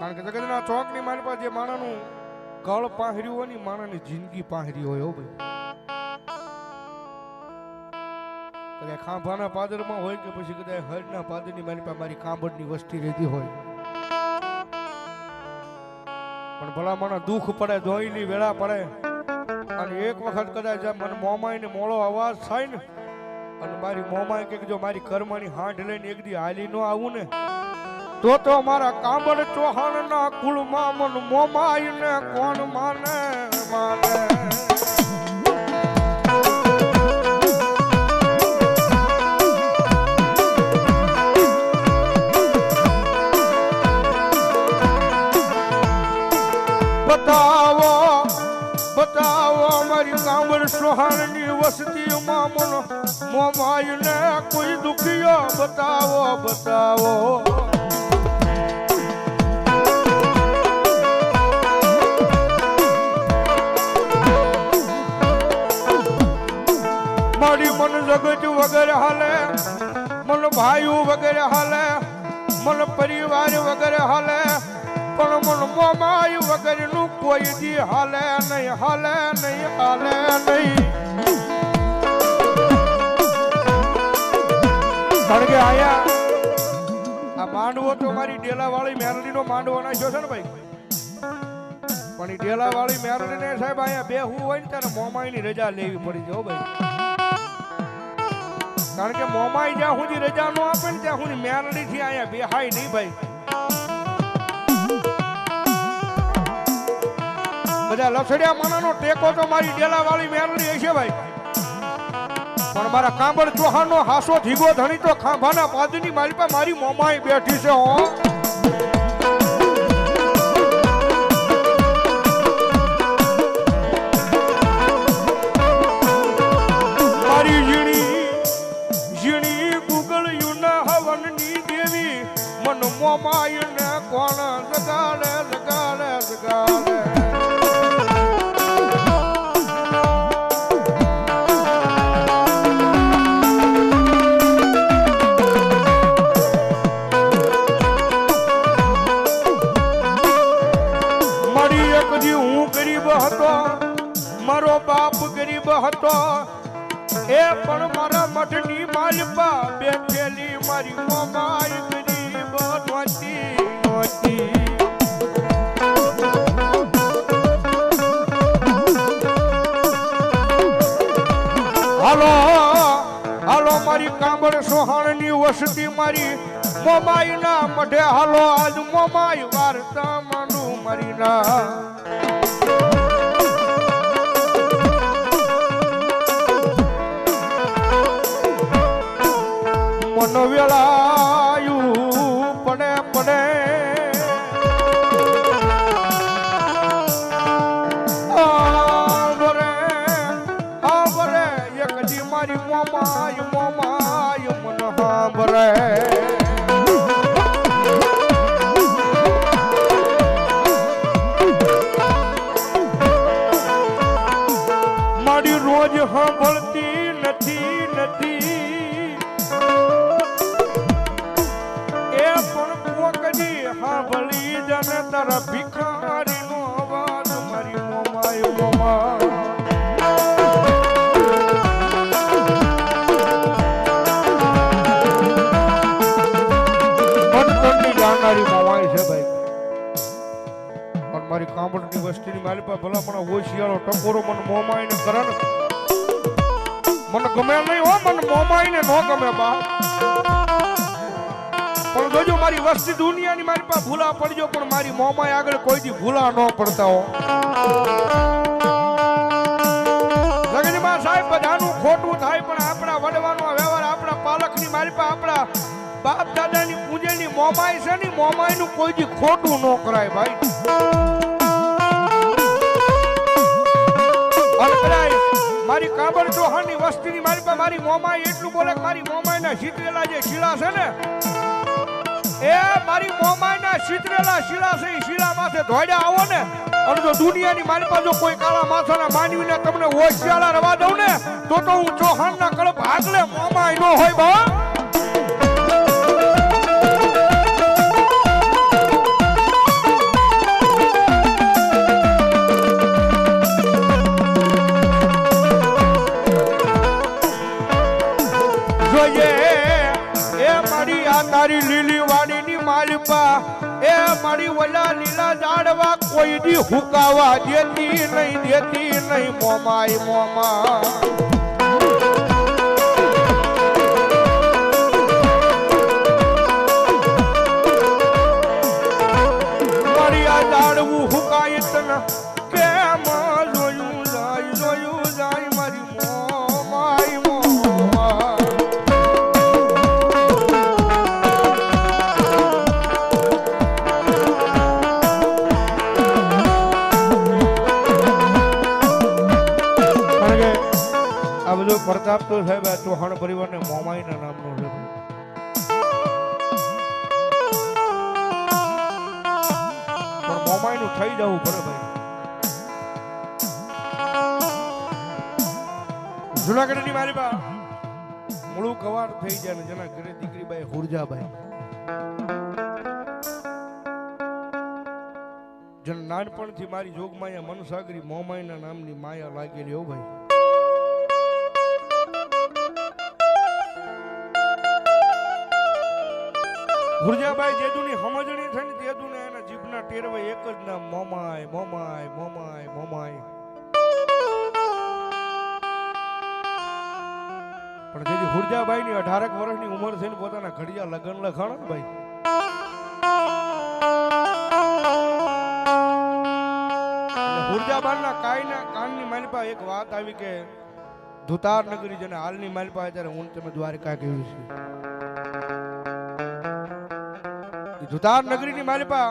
કારણ કે જગતના ચોકની મારી પાસે જે માણાનું કળ પાહર્યું હોય ને માણાની જિંદગી પાહરી હોય ભાઈ. કદાચ ખાંભાના પાદરમાં હોય કે પછી કદાચ હરના પાદરની મારી પાસે મારી કાંબડની વસ્તી રહેતી હોય. પણ ભલા મને દુઃખ પડે દોઈની વેળા પડે. અને એક વખત કદાચ મને મને મોમાઈને મોળો અવાજ થાય ને, અને મારી મોમાઈ કે જો મારી કર્મની હાંઢ લઈને એક દી હાલી નો આવું ને તો તો મારા કાંબડ કુલ કુળમાં મન મોમાઈને કોણ માને માને? બતાવો બતાવો મારી કાંબળ સોહાણની વસતીમાં મનો મોમાઈને કોઈ દુખિયો? બતાવો બતાવો. મન જગત વગર હાલે, મન ભાઈઓ વગર હાલે, મન પરિવાર વગર હાલે, પણ મન મોમાય વગરનું કોઈ દી હાલે નહીં હાલે નહીં હાલે નહીં. કારણ આયા, આ માંડવો તો મારી ડેલાવાળી મેરડીનો માંડવો નાખ્યો છે ને ભાઈ. પણ એ મેરડી ને સાહેબ અહીંયા બેહવું હોય ને ત્યારે મોમાઈની રજા લેવી પડી જો ભાઈ. કારણ કે મોમાઈ જ્યાં સુધી રજા નો આપે ને ત્યાં સુધી મેરડી થી અહીંયા બેહાય નહીં ભાઈ. બધા લસડિયા માણાનો ટેકો તો મારી ડેલાવાળી મેરડી હશે ભાઈ. પણ મારા કાંબળ ચૌહાણનો હાસો ધીગો ધણી તો ખાંભાના પાદની મારી પાસે મારી મોમાઈ બેઠી છે, હો. મન મોમાય ને કોણ જગાડે જગાડે જગાડે. મારો બાપ ગરીબ હતો. એ પણ મારા મઠની માલપા બેઠેલી મારી મોમાઈ મારી સોહણની વસતી મારી. મોમાઈ ના મઢે હાલો, આજ મોમાઈ વાર્તા માનું મારી ના. મન વેળાયું પડે પડે. આવરે આવરે એક જી મારી મોમાય પાસે ભલા હોશિયારો ટકોરો, મને મોમાય ને કરણ. મને ગમે નહીં હો, મન મોમાઈ ને નો ગમે બા. પણ જોજો, મારી વસ્તી દુનિયાની મારી પાસે ભૂલા પડજો, પણ મારી મોમાઈ આગળ કોઈ દી ભૂલા ન પડતા હો. જગતમાં સાહેબ, બધાનું ખોટું થાય, પણ આપણા વડવાનો વ્યવહાર આપણા પાલકની મારી પાસે આપણા બાપ દાદાની પૂજેની મોમાઈ છે ને મોમાઈનું કોઈ દી ખોટું ન કરાય ભાઈ. કદાચ મારી કાબર ચૌહાણની વસ્તીની મારી પાસે મારી મોમાઈ એટલું બોલે મારી મોમાઈના શીતરેલા જે શીલા છે ને, એ મારી મોમાઈના શીતરેલા શીલા છે, એ શીલા માથે ધોડ્યા આવો ને, અને જો દુનિયાની મારી પાસે કોઈ કાળા માથાના માનવીને તમને હોશિયાળા રવા દઉં ને, તો તો હું ચૌહાણના કળપ આગલે મોમાઈ નો હોય બા. તારી આ તારી લીલી વાડી ની માલપા. એ મારી ઓલા લીલા ઝાડવા કોઈ દી હુકાવા દેતી નહીં દેતી નહીં મોમાય મોમા. જાળવું હુકાયત કેમ જોયું, જાય જોયું, જાય આ બધો પ્રતાપ તો સાહેબ આ ચૌહાણ પરિવારને મોમાઈના નામનો છે પણ મોમાઈનું થઈ જવું પડે ભાઈ. જુનાગઢની મારી બા મૂળું કવાર થઈ જાય ને જેના ઘરે દીકરીબાઈ હુરજાબાઈ. જેને નાનપણથી મારી જોગમાયા મનસાગરી મોમાઈના નામની માયા લાગેલી હો ભાઈ. ગુરજાબાઈ જેદુની સમજણી થઈ ને જેદુને એના જીભના ટેરવે એક જ નામ, મોમાય મોમાય મોમાય મોમાય. પણ જેથી હુરજાબાઈ ની અઢારક વર્ષની ઉંમર થઈને પોતાના ઘડિયા લગ્ન લખાણા ને ભાઈ? હુરજાબાના કાયના કાનની માલિપા એક વાત આવી કે, ધુતાર નગરી જેને હાલની માનપા અત્યારે હું તમે દ્વારકા કહ્યું છે. ધુતાર નગરીની માલિપા,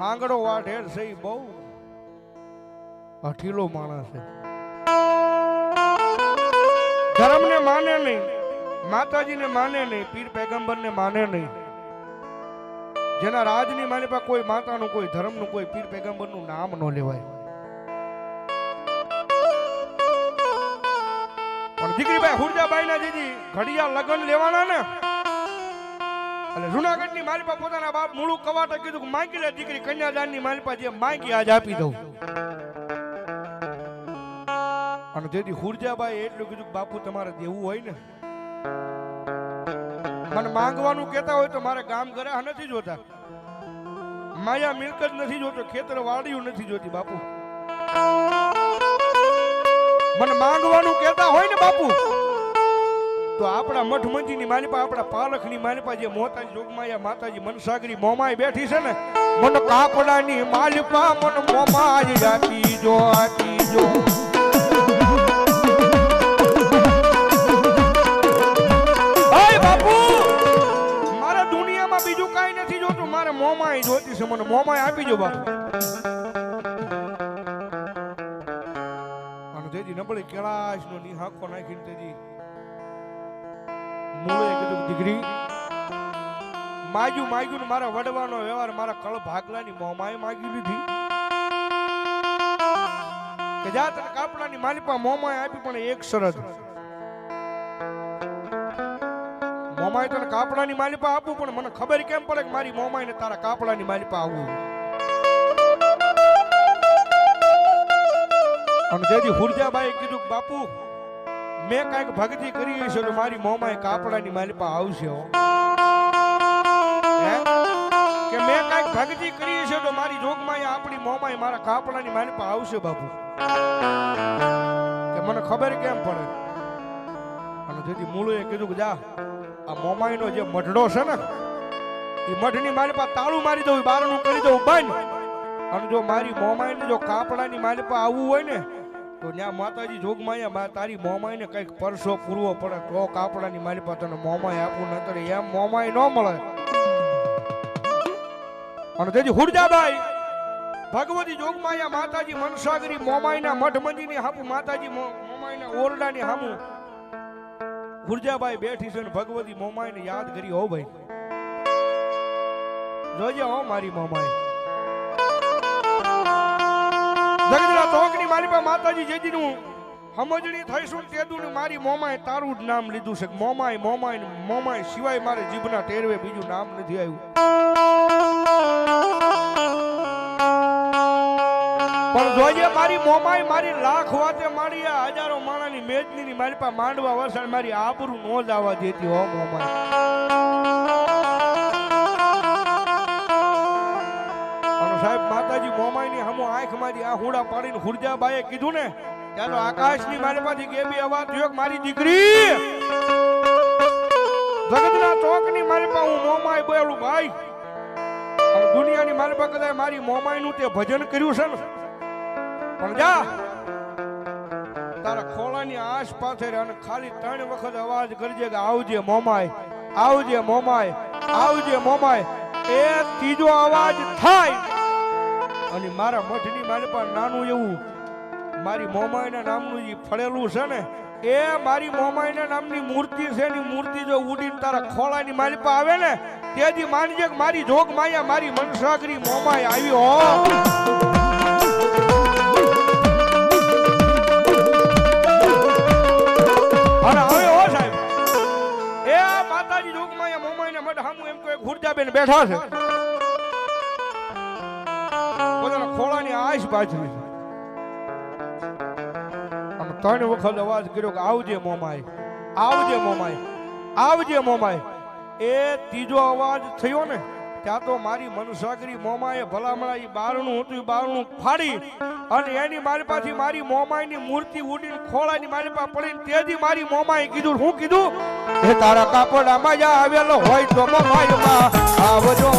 હાંગડો વાટ હેર છે બહુ અઠીલો માણસ છે. ધર્મને માને નહીં, માતાજીને માને નહીં, પીર પેગંબરને માને નહીં. જેના રાજની માલિપા કોઈ માતાનું, કોઈ ધર્મનું, કોઈ પીર પેગંબરનું નામ ન લેવાય. પણ દીકરીભાઈ હુરજાબાઈના દીદી ઘડિયા લગ્ન લેવાના ને એટલે જુનાગઢની પાસે પોતાના બાપ મૂળું કવાટે કીધું માંગી લે દીકરી, કન્યાદાનની માલિપા જે માંગી આજ આપી દઉં. અને તેથી હુરજાબાઈ એટલું કીધું બાપુ, તમારે દેવું હોય ને? મને માંગવાનું કહેતા હોય તો મારે ગામ ઘરે નથી જોતા. માયા મિલકત નથી જોતો, ખેતર વાડિયું નથી જોતી, બાપુ. મને માંગવાનું કહેતા હોય ને, બાપુ? તો આપણા મઠ મંજીની માલિપા, આપણા પાલખની માલિપા જે મોતાજી જોગમાયા, માતાજી મનસાગરી મોમાય બેઠી છે ને, મન કાપડાની માલિપા મન મોમાય આપી જો બાપુ! મારે દુનિયામાં બીજું કાંઈ નથી જોતું, મારે મોમાય જોતી છે, મને મોમાય આપી જો બાપુ. અને તેથી નબળી કેળાશ નો નિહાકો નાખીને કીધું દીકરી માગ્યું માગ્યું ને મારા વડવાનો વ્યવહાર, મારા કળ ભાગલાની મોમાએ માગી લીધી. કે જા તને કાપડાની માલિપા મોમાએ આપી, પણ એક શરત. મોમાએ તને કાપડાની માલિપા આપું, પણ મને ખબર કેમ પડે કે મારી મોમાએ તારા કાપડાની માલિપા આવવું અને તેથી હુરજાબાઈ કીધું કે, બાપુ મેં કાંઈક ભક્તિ કરી હશે તો મારી મોમાએ કાપડાની માલિપા આવશે, હો. કે મેં કાંઈક ભક્તિ કરી હશે તો મારી જોગમાં આપણી મોમાં મારા કાપડાની માલિપા આવશે, બાપુ. કે મને ખબર કેમ પડે? અને તેથી મૂળે કીધું કે જા, આ મોમાઈનો જે મઢડો છે ને, એ મઢની માલિપા તાળું મારી દઉં, બારણું કરી દઉં, બંધ. અને જો મારી મોમાઈને જો કાપડાની માલિપા આવવું હોય ને તો ત્યાં માતાજી જોગમાયા, મા તારી મોમાઈને કંઈક પરસો પૂરવો પડે. તો કાપડાની મારી પાસે મોમાય આપવું નતર એમ મોમાય ન મળે. અને તેથી હુરજાબાઈ, ભગવતી જોગમાયા માતાજી મનસાગરી મોમાઈના મઠ મંદિરની હાપુ માતાજી મોમાઈના ઓરડાની હામુ. હુરજાબાઈ બેઠી છે ને ભગવતી મોમાઈને યાદ કરી હો ભાઈ, જોજે હો મારી મોમાઈ. મારી પાસે માતાજી જેજીનું સમજણી થઈશું તે તેદું ને મારી મોમાએ તારું જ નામ લીધું છે. મોમાય મોમાય મોમાય સિવાય મારે જીભના ટેરવે બીજું નામ નથી આવ્યું. પણ જોજે મારી મોમાય મારી લાખ વાતે મારી આ હજારો માણાની મેદની મારી પાસે માંડવા વરસાદ મારી આબરૂ નો જ આવવા દેતી હો મોમાય સાહેબ માતાજી મોમાઈની હમો આંખમાંથી આ હુડા પાડીને હુરજાબાઈએ કીધું ને ત્યાં આકાશની મારી પાછી કેબી અવાજ થયો કે મારી દીકરી. જગતના ચોકની મારી પાસે હું મોમાઈ બોલું ભાઈ. દુનિયાની મારી પાસે કદાચ મારી મોમાઈનું તે ભજન કર્યું છે ને. પણ જા. તારા ખોળાની આસપાસ રહે અને ખાલી ત્રણ વખત અવાજ કરજે કે આવજે મોમાય આવજે મોમાય આવજે મોમાય એ ત્રીજો અવાજ થાય. અને મારા મઠની મારી પાસે નાનું એવું, મારી મોમાઈના નામનું જે ફળેલું છે ને, એ મારી મોમાઈના નામની મૂર્તિ છે એની મૂર્તિ જો ઉડીને તારા ખોળાની મારી પાસે આવે ને તેથી માનજે મારી જોગ માયા, મારી મનસાગરી મોમાઈ આવી હો. અને હવે પાછળી આમ ત્રણ વખત અવાજ કર્યો કે આવજે મોમાય આવજે મોમાય આવજે મોમાય એ ત્રીજો અવાજ થયો ને, ત્યાં તો મારી મનસાગરી મોમાએ ભલામણા એ બારણું હતું બારણું ફાડી અને એની મારી પાછી મારી મોમાઈની મૂર્તિ ઉડીને ખોળાની મારી પાસે પડીને તેથી મારી મોમાએ કીધું શું કીધું? એ તારા કાપડ આમાં જા આવેલો હોય તો મોમાઈમાં આવજો